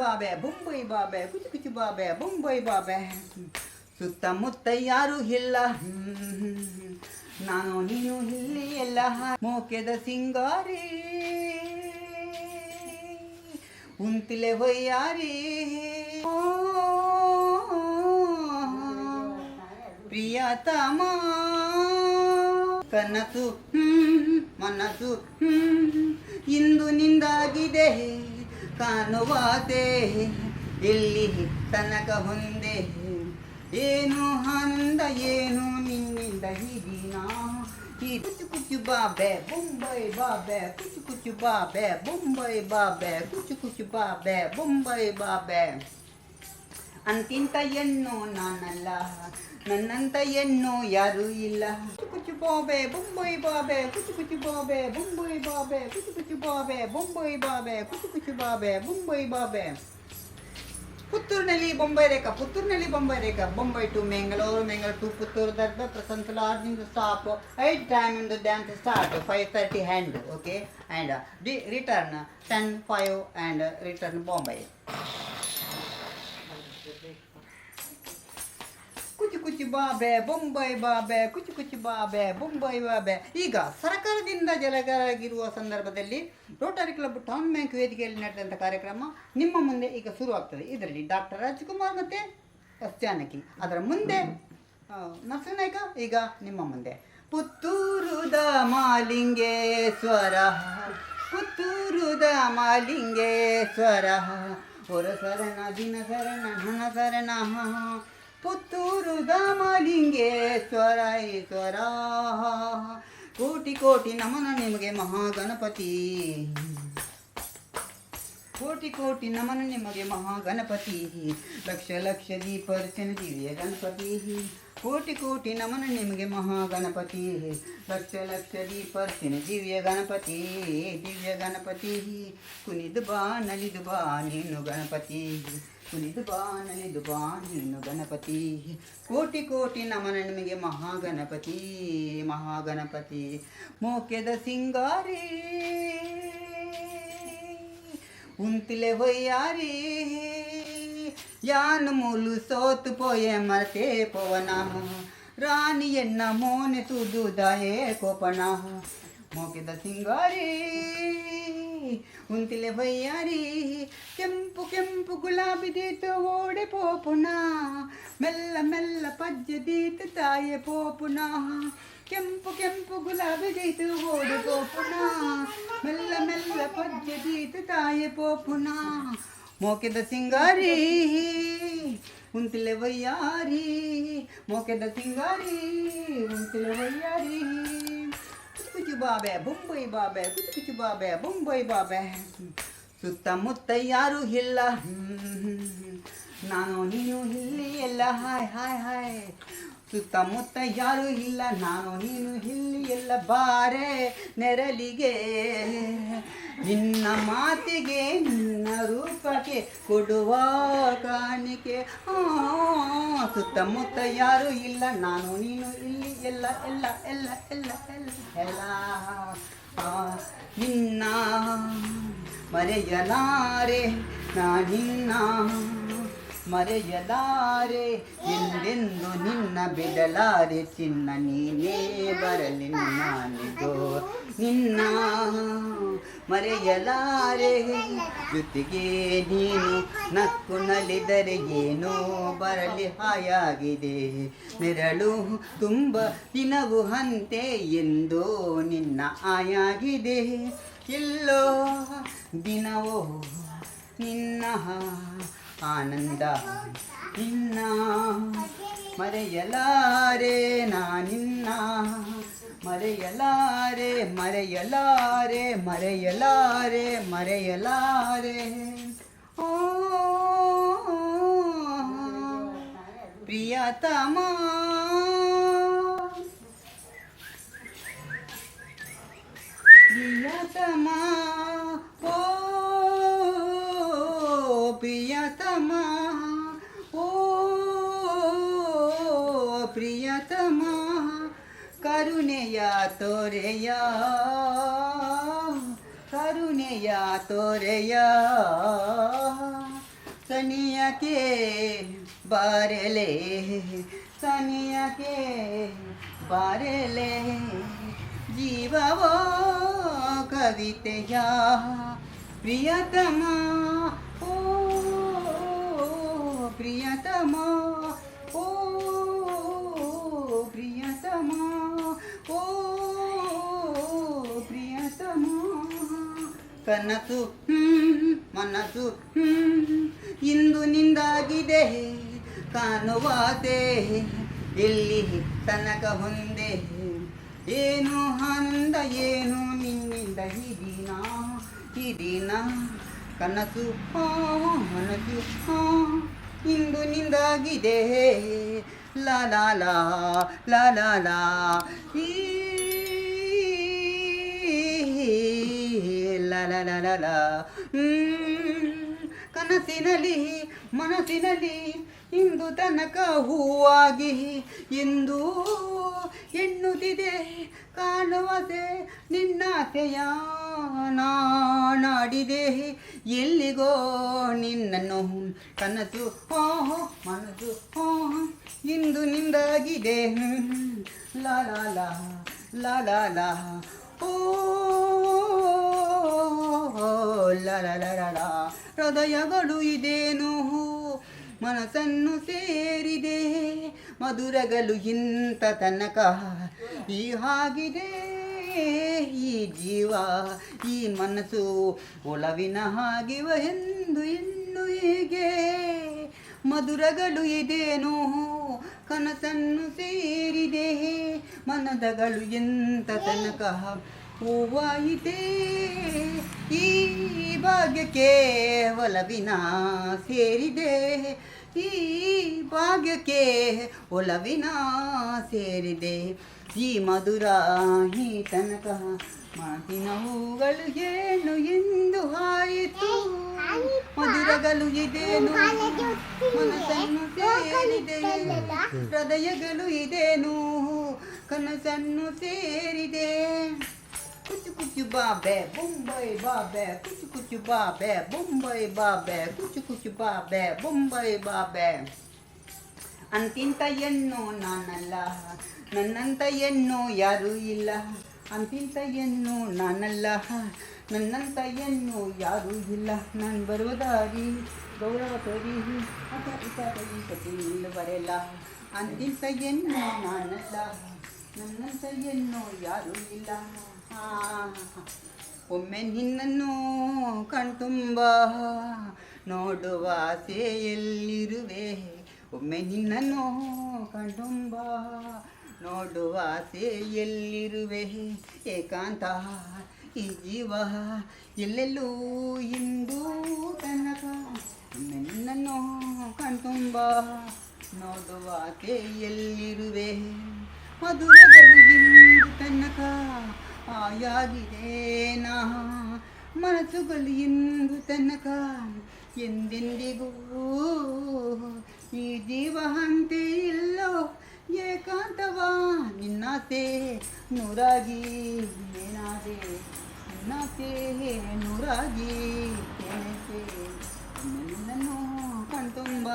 ಬಾಬೆ, ಬೊಂಬೈ ಬಾಬೆ, ಕುಚು ಕುಚು ಬಾಬೆ, ಬೊಂಬೈ ಬಾಬೆ. ಸುತ್ತಮುತ್ತ ಯಾರು ಇಲ್ಲ. ನಾನು, ನೀನು, ಇಲ್ಲಿ ಎಲ್ಲ ಮೋಕೆದ ಸಿಂಗಾರಿ. ಉಂತಿಲೆ ಹೊಯ್ಯಾರಿ. ಪ್ರಿಯತಮ. ಕನಸು ಮನಸ್ಸು ಇಂದು ನಿಂದಾಗಿದೆ. ಕಾಣುವಾದೆ? ಎಲ್ಲಿ ತನಕ ಹೊಂದೆ? ಏನು ಆನಂದ, ಏನು ನಿನ್ನಿಂದ ಈ ದಿನ ಈ ಕುಚು ಕುಚು ಬಾಬೆ, ಬೊಂಬೈ ಬಾಬೆ ಕುಚು ಕುಚು ಬಾಬೆ, ಬೊಂಬೈ ಬಾಬೆ ಕುಚು ಕುಚು ಬಾಬೆ, ಬೊಂಬೈ ಬಾಬೆ. ಅಂತಿಂತ ಹೆಣ್ಣು ನಾನಲ್ಲ, ನನ್ನಂತ ಹೆಣ್ಣು ಯಾರೂ ಇಲ್ಲ. ಕುಚು ಕುಚು ಬಾಬೆ, ಬೊಂಬೈ ಬಾಬೆ, ಕುಚು ಕುಚು ಬಾಬೆ, ಬೊಂಬೈ ಬಾಬೆ, ಕುಚು ಕುಚು ಬಾಬೆ, ಬೊಂಬೈ ಬಾಬೆ, ಕುಚು ಕುಚು ಬಾಬೆ, ಬೊಂಬೈ ಬಾಬೆ. ಪುತ್ತೂರಿನಲ್ಲಿ Bombay Rekha ಪುತ್ತೂರಿನಲ್ಲಿ Bombay Rekha, Bombay to Mangaluru Mangaluru to Puttur, Darbe Prashanth lodging stop eight time into dance start five thirty and okay and return ten five and return Bombay ಕುಚು ಬಾಬೆ, ಬೊಂಬೈ ಬಾಬೆ, ಕುಚಿ ಕುಚಿ ಬಾಬೆ, ಬೊಂಬೈ ಬಾಬೆ. ಈಗ ಸರ್ಕಾರದಿಂದ ಜಲಗಾಗಿರುವ ಸಂದರ್ಭದಲ್ಲಿ ರೋಟರಿ ಕ್ಲಬ್ ಟೌನ್ ಬ್ಯಾಂಕ್ ವೇದಿಕೆಯಲ್ಲಿ ನಡೆದಂಥ ಕಾರ್ಯಕ್ರಮ ನಿಮ್ಮ ಮುಂದೆ ಈಗ ಶುರುವಾಗ್ತದೆ. ಇದರಲ್ಲಿ ಡಾಕ್ಟರ್ ರಾಜ್ಕುಮಾರ್ ಮತ್ತು ಎಸ್ ಜಾನಕಿ. ಅದರ ಮುಂದೆ ನರಸಿಂಹನಾಯ್ಕ ಈಗ ನಿಮ್ಮ ಮುಂದೆ. ಪುತ್ತೂರುದ ಮಾಲಿಂಗೇಶ್ವರ ಪುತ್ತೂರುದ ಮಾಲಿಂಗೇಶ್ವರ ಹೊರ ಸರಣ ದಿನ ಸರಣ ಹಣ ಶರಣ ಪುತ್ತೂರುದ ಗಮಲಿಂಗೇಶ್ವರ ಈಶ್ವರ. ಕೋಟಿ ಕೋಟಿ ನಮನ ನಿಮಗೆ ಮಹಾಗಣಪತಿ. ಕೋಟಿ ಕೋಟಿ ನಮನ ನಿಮಗೆ ಮಹಾಗಣಪತಿ ಲಕ್ಷ ಲಕ್ಷ ದೀಪರ್ಚನ ದಿವ್ಯ ಗಣಪತಿ ಕೋಟಿ ಕೋಟಿ ನಮನ ನಿಮಗೆ ಮಹಾಗಣಪತಿ ಲಕ್ಷ ಲಕ್ಷ ದೀಪರ್ಚನ ದಿವ್ಯ ಗಣಪತಿ ದಿವ್ಯ ಗಣಪತಿ ಕುನಿದು ಬಾ, ನಲಿದು ಬಾ, ನೀನು ಗಣಪತಿ ಕುನಿದು ಬಾ, ನಲಿದು ಬಾ, ನೀನು ಗಣಪತಿ ಕೋಟಿ ಕೋಟಿ ನಮನ ನಿಮಗೆ ಮಹಾಗಣಪತಿ ಮಹಾಗಣಪತಿ. ಮೋಕೆದ ಸಿಂಗಾರಿ. ಉಂತಿಲೆ ಹೊಯ್ಯಾರಿ ಯಾನ್ ಮೂಲು ಸೋತು ಪೋಯೆ ಮರ್ತೆ ಪವನ ರಾಣಿ ಎನ್ನ ಮೋನೆ ತುದು ದಯೆ ಕೋಪಣ ಮೋಕಿದ ಸಿಂಗಾರಿ ಉಂತಿಲೆ ಹೊಯ್ಯಾರಿ ಕೆಂಪು ಕೆಂಪು ಗುಲಾಬಿ ದೀತು ಓಡೆ ಪೋಪುನ ಮೆಲ್ಲ ಮೆಲ್ಲ ಪಜ್ಜೆ ದೀತು ತಾಯೆ ಪೋಪುನ ಕೆಂಪು ಕೆಂಪು ಗುಲಾಬಿ ದೀತು ಓಡೆ ಪೋಪುನ. ಮೆಲ್ಲ ಮೆಲ್ಲ ಪಜ್ಜೆ ದೀತು ತಾಯೆ ಪೋಪುನ. ಮೋಕೆದ ಸಿಂಗಾರಿ ಉಂತಿಲೆ ವಯ್ಯಾರಿ. ಮೋಕೆದ ಸಿಂಗಾರಿ ಉಂತಿಲೆ ವಯ್ಯಾರಿ. ಕುಚು ಕುಚು ಬಾಬೆ, ಬೊಂಬೈ ಬಾಬೆ ಕುಚು ಕುಚು ಬಾಬೆ ಬೊಂಬೈ. ಬಾಬೆ ಸುತ್ತಮುತ್ತ ಯಾರು ಇಲ್ಲ. ಹ್ಮ್. ನಾನು ನೀನು ಇಲ್ಲಿ ಎಲ್ಲ. Hi hi hi. ಸುತ್ತಮುತ್ತ ಯಾರು ಇಲ್ಲ. ನಾನು, ನೀನು, ಇಲ್ಲಿ ಎಲ್ಲ ಬಾರೆ ನೆರಳಿಗೆ. ನಿನ್ನ ಮಾತಿಗೆ, ನಿನ್ನ ರೂಪಕ್ಕೆ ಕೊಡುವ ಕಾಣಿಕೆ. ಸುತ್ತಮುತ್ತ ಯಾರು ಇಲ್ಲ. ನಾನು, ನೀನು, ಇಲ್ಲಿ ಎಲ್ಲ ಎಲ್ಲ ಎಲ್ಲ ಎಲ್ಲ ಎಲ್ಲ ಎಲ್ಲ. ನಿನ್ನ ಮರೆಯಲಾರೆ ನಾನಿನ್ನ ಮರೆಯಲಾರೆ. ಎಂದೆಂದು ನಿನ್ನ ಬಿಡಲಾರೆ. ಚಿನ್ನ ನೀನೇ ಬರಲಿ ನಾನಿಗೋ ನಿನ್ನ ಮರೆಯಲಾರೆ. ಜೊತೆಗೆ ನೀನು ನಕ್ಕು ನಲಿದರೆ ಏನೋ ಬರಲಿ ಹಾಯಾಗಿದೆ. ನೆರಳು ತುಂಬ ದಿನವು ಹಂತೆ ಎಂದೋ ನಿನ್ನ ಆಯಾಗಿದೆ ಎಲ್ಲೋ ದಿನವೋ ನಿನ್ನ ಆನಂದ ನಿನ್ನ ಮರೆಯಲಾರೆ ನಾನಿನ್ನ ಮರೆಯಲಾರೆ ಮರೆಯಲಾರೆ ಮರೆಯಲಾರೆ ಮರೆಯಲಾರೆ ಓ ಪ್ರಿಯತಮ ಪ್ರಿಯತಮ ಓ ಪ್ರಿಯತಮ ಓ ಪ್ರಿಯತಮ ಕರುಣೆಯ ತೋರೆಯ ಕರುಣೆಯ ತೋರೆಯ ಸನಿಯಕ್ಕೆ ಬಾರೆಲೆ ಸನಿಯಕ್ಕೆ ಬಾರೆಲೆ ಜೀವವೋ ಕವಿತೆಯ ಪ್ರಿಯತಮ ಓ ಪ್ರಿಯತಮ ಓ ಪ್ರಿಯತಮ ಓ ಪ್ರಿಯತಮ. ಕನಸು ಮನಸು ಮನಸ್ಸು ಇಂದು ನಿಂದಾಗಿದೆ ಕಾಣುವಾತೆ ಎಲ್ಲಿ ತನಕ ಹೊಂದೆ ಏನು ಆನಂದ ಏನು ನಿನ್ನಿಂದ ಹಿರಿನ ಹಿರಿನ ಕನಸು ಹಾ ಮನಸ್ಸು ಆ, ಇಂದು ನಿಂದಾಗಿದೆ. ಲಾ ಲಾ ಲಾ ಲಾ ಲಾ ಕನಸಿನಲ್ಲಿ ಮನಸ್ಸಿನಲ್ಲಿ ಇಂದು ತನಕ ಹೂವಾಗಿ ಇಂದು ಎನ್ನುತ್ತಿದೆ ಕಾಣುವದೆ ನಿನ್ನಾಸೆಯ ನಾಡಿದೆ ಎಲ್ಲಿಗೋ ನಿನ್ನನ್ನು ಕನಸು ಓಹೋ ಮನಸು, ಹೋ ಇಂದು ನಿಂದಾಗಿದೆ. ಲಾ ಲಾ ಓ ಲಾ, ಹೃದಯಗಳು ಇದೇನು? ಮನಸ್ಸನ್ನು ಸೇರಿದೆ. ಮಧುರಗಲು ಇಂಥ ತನಕ ಈ ಹಾಗಿದೆ. ಈ ಜೀವ, ಈ ಮನಸ್ಸು ಒಲವಿನ ಹಾಗಿವ ಎಂದು ಇನ್ನು ಹೀಗೆ? ಮಧುರಗಳು ಇದೇನು ಕನಸನ್ನು ಸೇರಿದೆ. ಮನದಗಳು ಎಂತ ತನಕ ಹೂವಾಯಿತೆ? ಈ ಭಾಗ್ಯಕ್ಕೆ ಒಲವಿನ ಸೇರಿದೆ. ಈ ಭಾಗ್ಯಕ್ಕೆ ಒಲವಿನ ಸೇರಿದೆ. ಈ ಮಧುರ ಈ ತನಕ ಮಾತಿನ ಹೂಗಳು ಏನು ಎಂದು ಹಾಯಿತು. ಮಧುರಗಳು ಇದೇನು? ಮನಸ್ಸನ್ನು ಸೇರಿದೆ. ಹೃದಯಗಳು ಇದೇನು? ಕನಸನ್ನು ಸೇರಿದೆ. ಕುಚು ಕುಚು ಬಾಬೆ ಬೊಂಬೈ ಬಾಬೆ ಕುಚು ಕುಚು ಬಾಬೆ ಬೊಂಬೈ ಬಾಬೆ ಕುಚು ಕುಚು ಬಾಬೆ ಬೊಂಬೈ ಬಾಬೆ ಅಂತಿಂತ ಹೆಣ್ಣು ನಾನಲ್ಲ ನನ್ನಂತ ಹೆಣ್ಣು ಯಾರೂ ಇಲ್ಲ. ಅಂತಿಂತ ಹೆಣ್ಣು ನಾನಲ್ಲ ನನ್ನಂತ ಹೆಣ್ಣು ಯಾರೂ ಇಲ್ಲ. ನಾನು ಬರುವ ಗೌರವ ತೋರಿ ಅದ ಇತರ ಈ ಕಥೆ ಬರೆಯಲ್ಲ ಅಂತಿಂತ ಹೆಣ್ಣು ನಾನಲ್ಲ. ನನ್ನಂತ ಹೆಣ್ಣು ಯಾರೂ ಇಲ್ಲ. ಒಮ್ಮೆ ನಿನ್ನನ್ನು ಕಣ್ತುಂಬ, ನೋಡುವ ಆಸೆಯಲ್ಲಿರುವೆ. ಒಮ್ಮೆ ನಿನ್ನನ್ನು ಕಣ್ತುಂಬ, ನೋಡುವ ಆಸೆಯಲ್ಲಿರುವೆ. ಏಕಾಂತ ಈ ಜೀವ ಎಲ್ಲೆಲ್ಲೂ ಇಂದು ತನಕ. ನಿನ್ನನ್ನು ಕಣ್ತುಂಬ, ನೋಡುವ ಆಸೆಯಲ್ಲಿರುವೆ. ಮಧುರಗಳು ಇಂದು ತನಕ ಆಯಾಗಿದೆ ನಾ. ಮನಸ್ಸುಗಳು ಇಂದು ತನಕ ಎಂದೆಂದಿಗೂ ಈ ಜೀವ ಹಂತೆ ಇಲ್ಲೋ. ಏಕಾಂತವ ನಿನ್ನಾಸೆ ನೂರಾಗಿ ಏನಾದೆ? ನಿನ್ನಾಸೆ ನೂರಾಗಿ ಏನೆಸೆ ನಿನ್ನನ್ನು ಕಣ್ತುಂಬ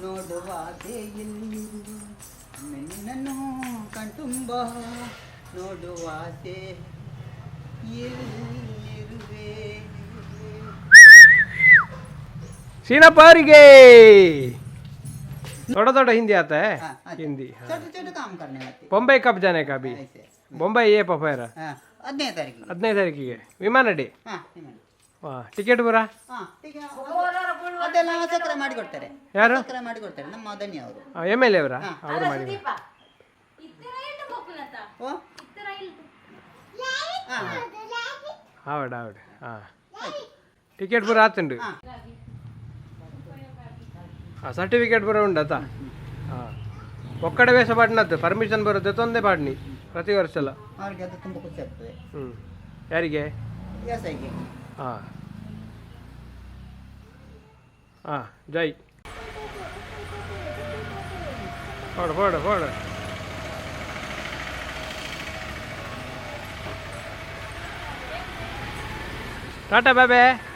ನೋಡುವ ಇಲ್ಲಿ ನಿನ್ನನ್ನು ಕಣ್ತುಂಬ ನೋಡುವ ಆಸೆ ಎಲ್ಲಿರುವೆ सीना पारिगे थोड़ा थोड़ा हिंदी आता है हाँ, अच्छा। हिंदी हाँ छोटे छोटे काम करने लगते बॉम्बे कब जाने का अभी ऐसे बॉम्बे ये पफेर ಹಾಂ ಹದಿನೈದು ತಾರೀಕಿಗೆ ಹದಿನೈದು ತಾರೀಕಿಗೆ ವಿಮಾನ ಡೇ ಹಾಂ ಹಾಂ ಟಿಕೆಟ್ ಬರ ಹಾಂ ಈಗ ಅದೆಲ್ಲ ಸಕ್ಕರೆ ಮಾಡಿ ಕೊಡ್ತಾರೆ ಯಾರು ಸಕ್ಕರೆ ಮಾಡಿ ಕೊಡ್ತಾರೆ ನಮ್ಮ ಮದನಿ ಅವರು ಎಮ್ ಎಲ್ ಎ ಅವರ ಹಾ. ಅವರು ಮಾಡಿ ఆవిడ ಹಾಂ ಟಿಕೆಟ್ ಬರ ಹಾಂ. ಸರ್ಟಿಫಿಕೇಟ್ ಬರ ಉಂಡು ಅತ ಒಕ್ಕಡೆ ವೇಷ ಪಾಡಿನದ್ದು ಪರ್ಮಿಷನ್ ಬರುತ್ತೆ ತೊಂದೆ ಪಾಡಿನಿ. ಪ್ರತಿ ವರ್ಷ ಎಲ್ಲ. ಹ್ಞೂ ಯಾರಿಗೆ? ಹಾಂ ಹಾಂ ಜೈ. ಹೊಡ ಹೊಡ ಹೊಡ টাটা বাই বাই